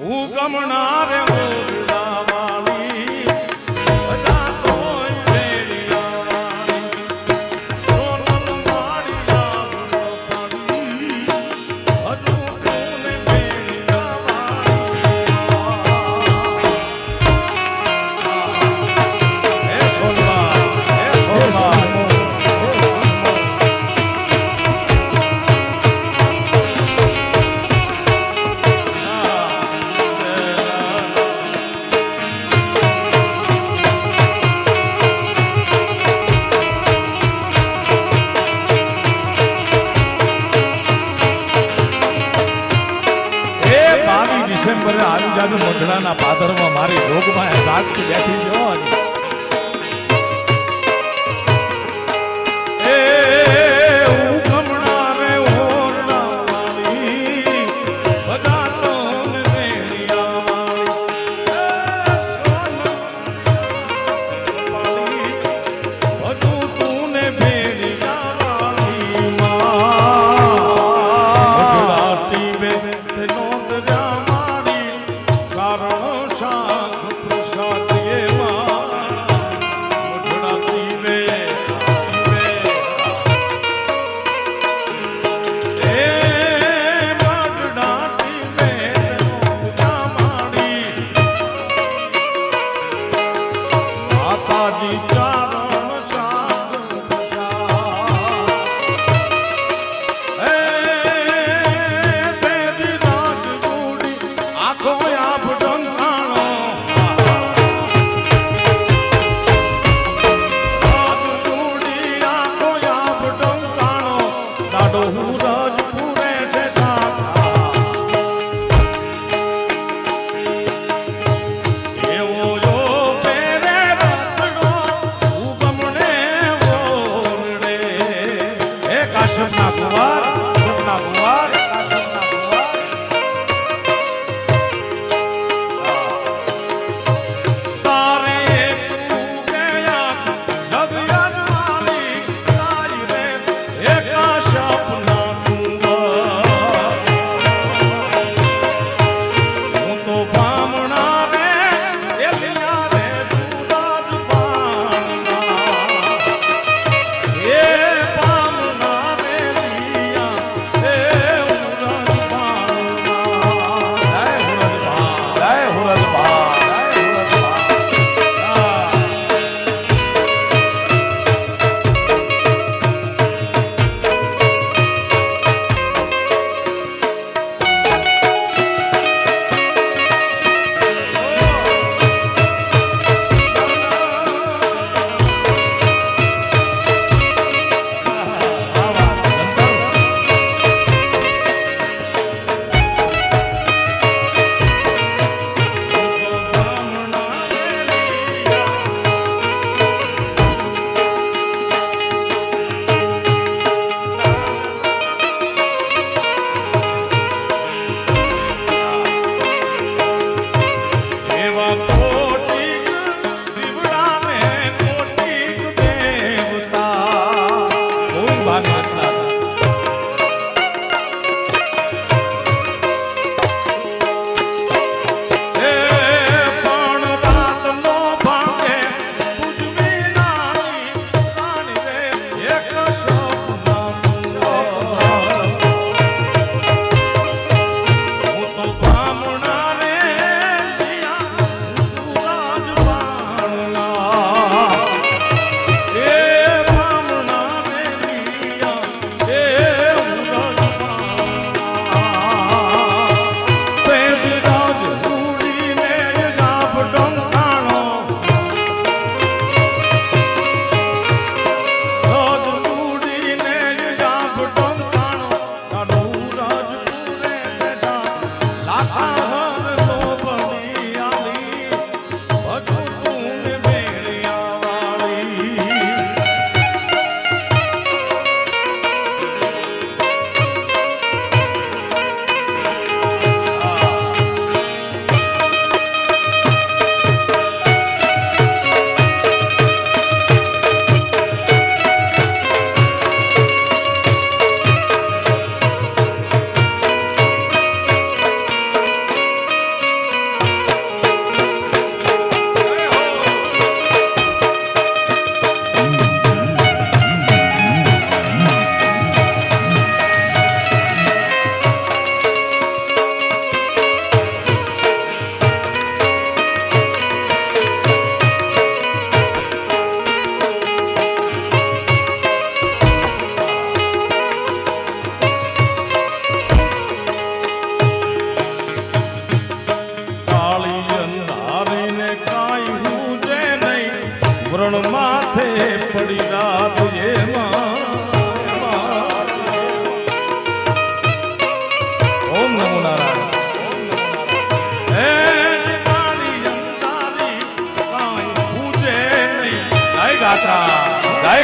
હું રે ઓરડા रामा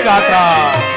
ગાતા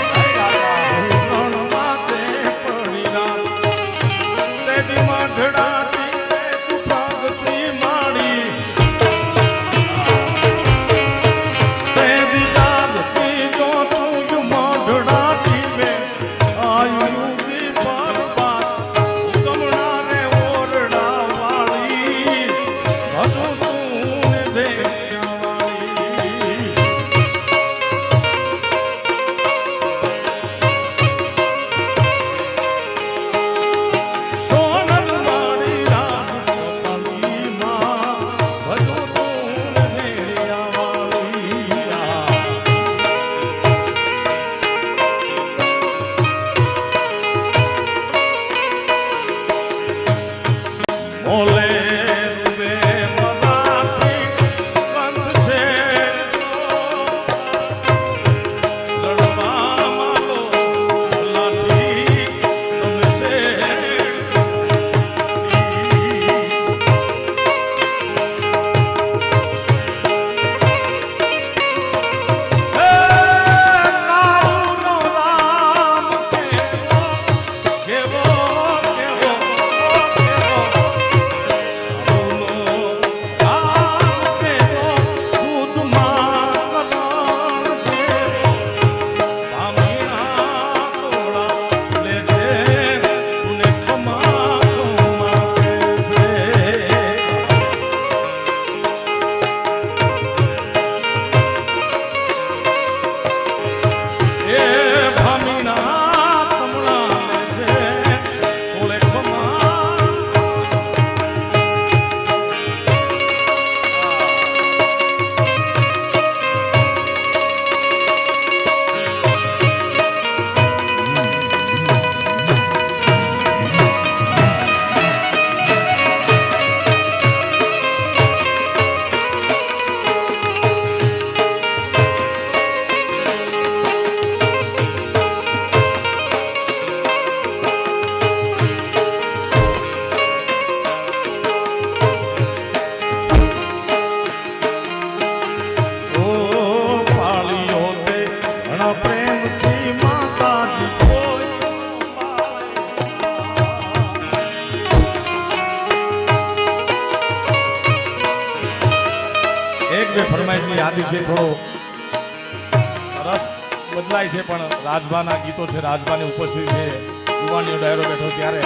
રાજભાના ગીતો છે, રાજભાની ઉપસ્થિત છે, યુવાનીઓ ડાયરો બેઠો ત્યારે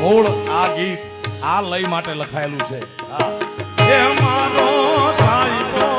મૂળ આ ગીત આ લય માટે લખાયેલું છે. હા. એ મારો સાહેબ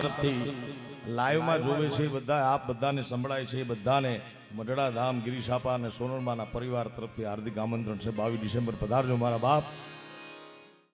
તરફથી લાઈવમાં જોવે છે બધા આપ બધાને સંભળાય છે, બધાને મઢડા ધામ ગિરીશાપા અને સોનલમાના પરિવાર તરફથી હાર્દિક આમંત્રણ છે. બાવીસ ડિસેમ્બર પધારજો મારા બાપ.